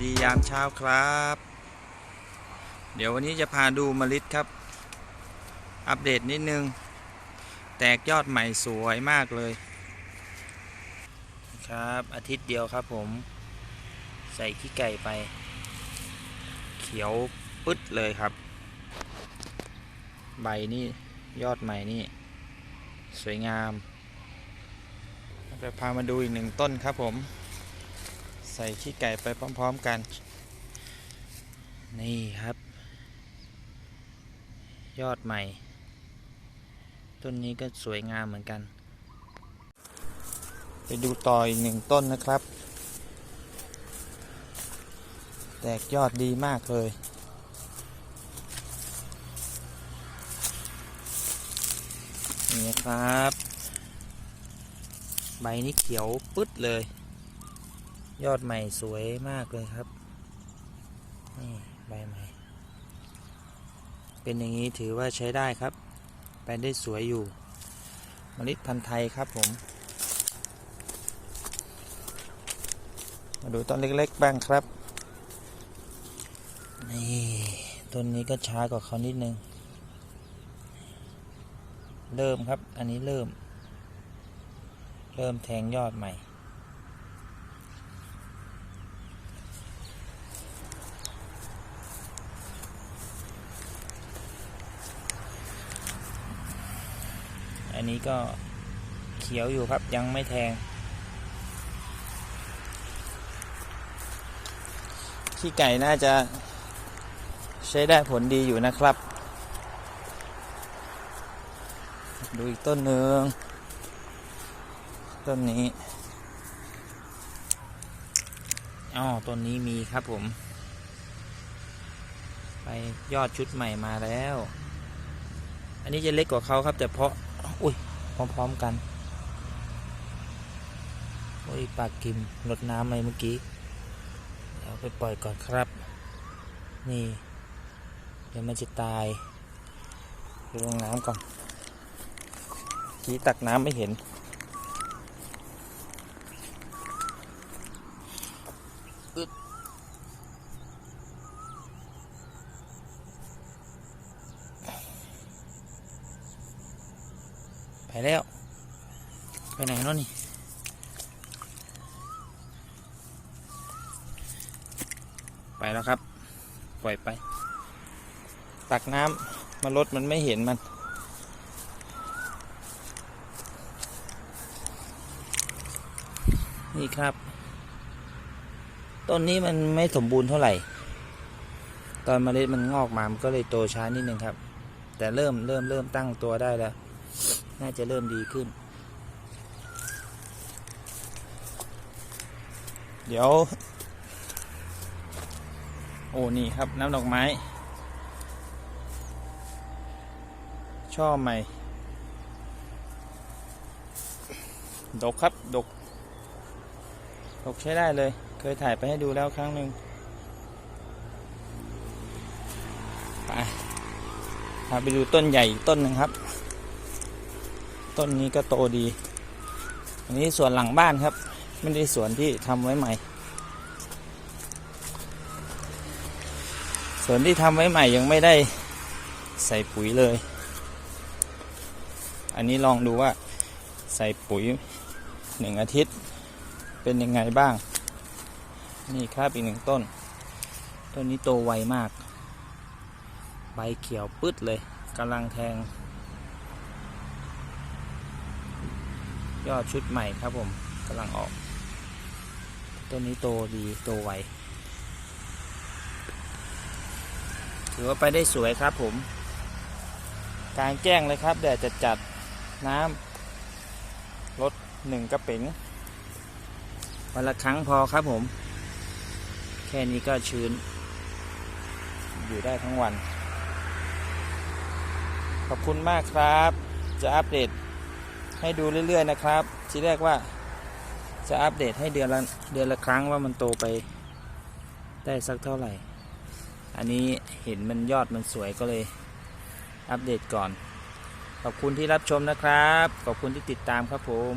ดียามเช้าครับ เดี๋ยววันนี้จะพาดูมะลิครับ อัปเดตนิดนึง แตกยอดใหม่สวยมากเลย ครับ อาทิตย์เดียวครับผม ใส่ขี้ไก่ไป เขียวปึ๊ดเลยครับ ใบนี่ยอดใหม่นี่ สวยงามจะพามาดูอีกหนึ่งต้นครับผม ใส่ขี้ไก่ไปพร้อม ๆกัน นี่ครับ ยอดใหม่ ต้นนี้ก็สวยงามเหมือนกัน ไปดูต่ออีกหนึ่งต้นนะครับ แตกยอดดีมากเลยนี่ครับ ใบนี้เขียวปึ๊ดเลย ยอดใหม่สวยมากเลยครับ นี่ใบใหม่ เป็นอย่างนี้ถือว่าใช้ได้ครับ ไปได้สวยอยู่มล็ดพันธุ์ไทยครับผม มาดูต้นเล็กๆบ้างครับ นี่ต้นนี้ก็ช้ากว่าเขานิดนึง เริ่มครับ อันนี้เริ่ม เริ่มแทงยอดใหม่ อันนี้ก็เขียวอยู่ครับยังไม่แทง ขี้ไก่น่าจะใช้ได้ผลดีอยู่นะครับ ดูอีกต้นหนึ่งต้นนี้อ๋อต้นนี้มีครับผม ไปยอดชุดใหม่มาแล้ว อันนี้จะเล็กกว่าเขาครับ แต่เพาะ พร้อม ๆ กัน โอ้ยปากกิมลดน้ำไปเมื่อกี้ เดี๋ยวไปปล่อยก่อนครับ นี่ เดี๋ยวมันจะตายไปลงน้ำก่อนกี้ตักน้ำไม่เห็น อึด ไปแล้ว ไปไหนเนาะนี่ไปแล้วครับ ปล่อยไป ตักน้ำมาลดมันไม่เห็นมัน นี่ครับ ต้นนี้มันไม่สมบูรณ์เท่าไหร่ ตอนเมล็ดมันงอกมา มันก็เลยโตช้านิดนึงครับ แต่เริ่มเริ่มเริ่มตั้งตัวได้แล้ว น่าจะเริ่มดีขึ้น เดี๋ยว โอ้นี่ครับน้ำดอกไม้ชอบใหม่ ดกครับ ดก ดกใช้ได้เลย เคยถ่ายไปให้ดูแล้วครั้งหนึ่งไปพาไปดูต้นใหญ่ต้นหนึ่งครับ ต้นนี้ก็โตดี อันนี้สวนหลังบ้านครับ ไม่ได้สวนที่ทำไว้ใหม่ สวนที่ทำไว้ใหม่ยังไม่ได้ใส่ปุ๋ยเลย อันนี้ลองดูว่าใส่ปุ๋ยหนึ่งอาทิตย์เป็นยังไงบ้าง นี่ครับอีกหนึ่งต้น ต้นนี้โตไวมาก ใบเขียวปึ๊ดเลยกำลังแทง ยอดชุดใหม่ครับผมกำลังออก ต้นนี้โตดีโตไวถือว่าไปได้สวยครับผมกลางแจ้งเลยครับแดดจะจัดน้ำลดหนึ่งกระเป๋งวันละครั้งพอครับผม แค่นี้ก็ชื้น อยู่ได้ทั้งวัน ขอบคุณมากครับ จะอัปเดต ให้ดูเรื่อยๆนะครับ ทีแรกว่าจะอัปเดตให้เดือนละเดือนละครั้งว่ามันโตไปได้สักเท่าไหร่ อันนี้เห็นมันยอดมันสวยก็เลยอัปเดตก่อน ขอบคุณที่รับชมนะครับ ขอบคุณที่ติดตามครับผม